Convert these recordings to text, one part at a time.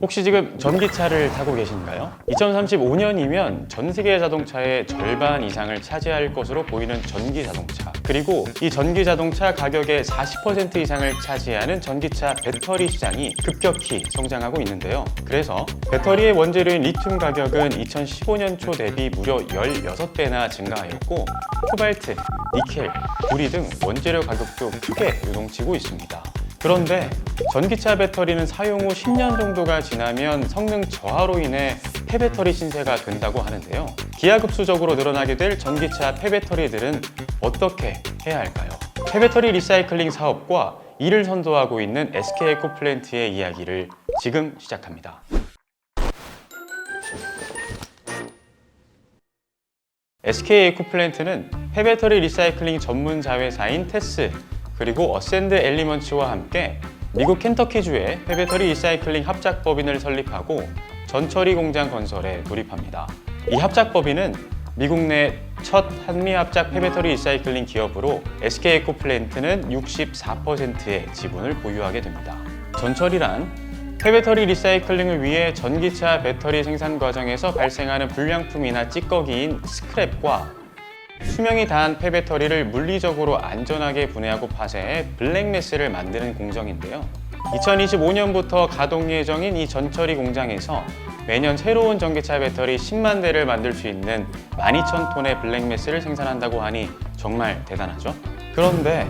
혹시 지금 전기차를 타고 계신가요? 2035년이면 전 세계 자동차의 절반 이상을 차지할 것으로 보이는 전기 자동차. 그리고 이 전기 자동차 가격의 40% 이상을 차지하는 전기차 배터리 시장이 급격히 성장하고 있는데요. 그래서 배터리의 원재료인 리튬 가격은 2015년 초 대비 무려 16배나 증가하였고 코발트, 니켈, 구리 등 원재료 가격도 크게 요동치고 있습니다. 그런데 전기차 배터리는 사용 후 10년 정도가 지나면 성능 저하로 인해 폐배터리 신세가 된다고 하는데요. 기하급수적으로 늘어나게 될 전기차 폐배터리들은 어떻게 해야 할까요? 폐배터리 리사이클링 사업과 이를 선도하고 있는 SK 에코플랜트의 이야기를 지금 시작합니다. SK 에코플랜트는 폐배터리 리사이클링 전문 자회사인 테스 그리고 어센드 엘리먼츠와 함께 미국 켄터키주에 폐배터리 리사이클링 합작법인을 설립하고 전처리 공장 건설에 돌입합니다. 이 합작법인은 미국 내 첫 한미 합작 폐배터리 리사이클링 기업으로 SK 에코플랜트는 64%의 지분을 보유하게 됩니다. 전처리란 폐배터리 리사이클링을 위해 전기차 배터리 생산 과정에서 발생하는 불량품이나 찌꺼기인 스크랩과 수명이 다한 폐배터리를 물리적으로 안전하게 분해하고 파쇄해 블랙매스를 만드는 공정인데요. 2025년부터 가동 예정인 이 전처리 공장에서 매년 새로운 전기차 배터리 10만 대를 만들 수 있는 12,000톤의 블랙매스를 생산한다고 하니 정말 대단하죠? 그런데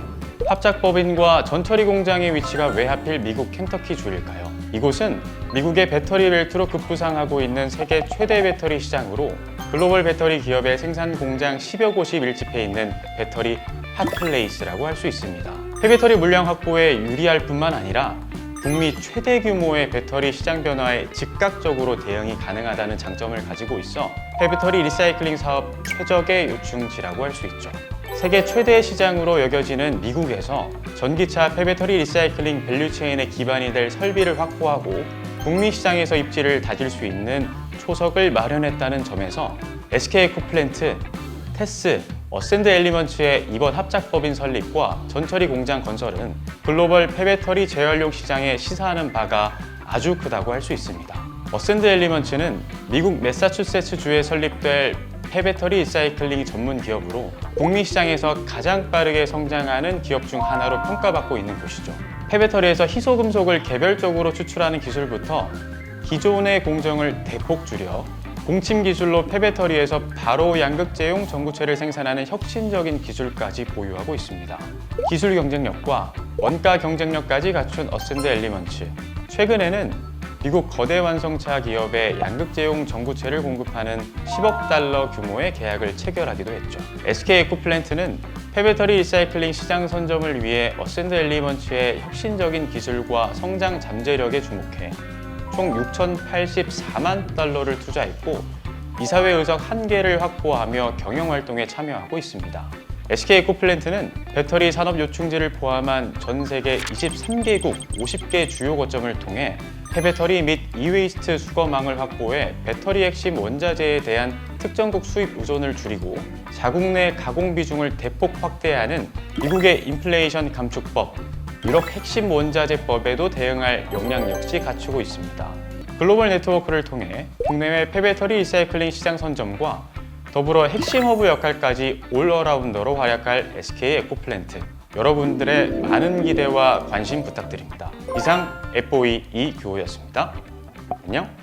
합작법인과 전처리 공장의 위치가 왜 하필 미국 켄터키 주일까요? 이곳은 미국의 배터리 벨트로 급부상하고 있는 세계 최대 배터리 시장으로 글로벌 배터리 기업의 생산 공장 10여 곳이 밀집해 있는 배터리 핫플레이스라고 할 수 있습니다. 폐배터리 물량 확보에 유리할 뿐만 아니라 북미 최대 규모의 배터리 시장 변화에 즉각적으로 대응이 가능하다는 장점을 가지고 있어 폐배터리 리사이클링 사업 최적의 요충지라고 할 수 있죠. 세계 최대 시장으로 여겨지는 미국에서 전기차 폐배터리 리사이클링 밸류체인의 기반이 될 설비를 확보하고 북미 시장에서 입지를 다질 수 있는 초석을 마련했다는 점에서 SK 에코플랜트, 테스, 어센드 엘리먼츠의 이번 합작법인 설립과 전처리 공장 건설은 글로벌 폐배터리 재활용 시장에 시사하는 바가 아주 크다고 할 수 있습니다. 어센드 엘리먼츠는 미국 매사추세츠 주에 설립될 폐배터리 리사이클링 전문 기업으로 북미 시장에서 가장 빠르게 성장하는 기업 중 하나로 평가받고 있는 곳이죠. 폐배터리에서 희소금속을 개별적으로 추출하는 기술부터 기존의 공정을 대폭 줄여 공침 기술로 폐배터리에서 바로 양극재용 전구체를 생산하는 혁신적인 기술까지 보유하고 있습니다. 기술 경쟁력과 원가 경쟁력까지 갖춘 어센드 엘리먼츠. 최근에는 미국 거대 완성차 기업에 양극재용 전구체를 공급하는 10억 달러 규모의 계약을 체결하기도 했죠. SK 에코플랜트는 폐배터리 리사이클링 시장 선점을 위해 어센드 엘리먼츠의 혁신적인 기술과 성장 잠재력에 주목해 총 6,084만 달러를 투자했고 이사회 의석 1개를 확보하며 경영 활동에 참여하고 있습니다. SK 에코플랜트는 배터리 산업 요충지를 포함한 전 세계 23개국 50개 주요 거점을 통해 폐배터리 및 이웨이스트 수거망을 확보해 배터리 핵심 원자재에 대한 특정국 수입 의존을 줄이고 자국 내 가공 비중을 대폭 확대하는 미국의 인플레이션 감축법, 유럽 핵심 원자재법에도 대응할 역량 역시 갖추고 있습니다. 글로벌 네트워크를 통해 국내외 폐배터리 리사이클링 시장 선점과 더불어 핵심 허브 역할까지 올어라운더로 활약할 SK 에코플랜트. 여러분들의 많은 기대와 관심 부탁드립니다. 이상 FOE 이교호였습니다. 안녕.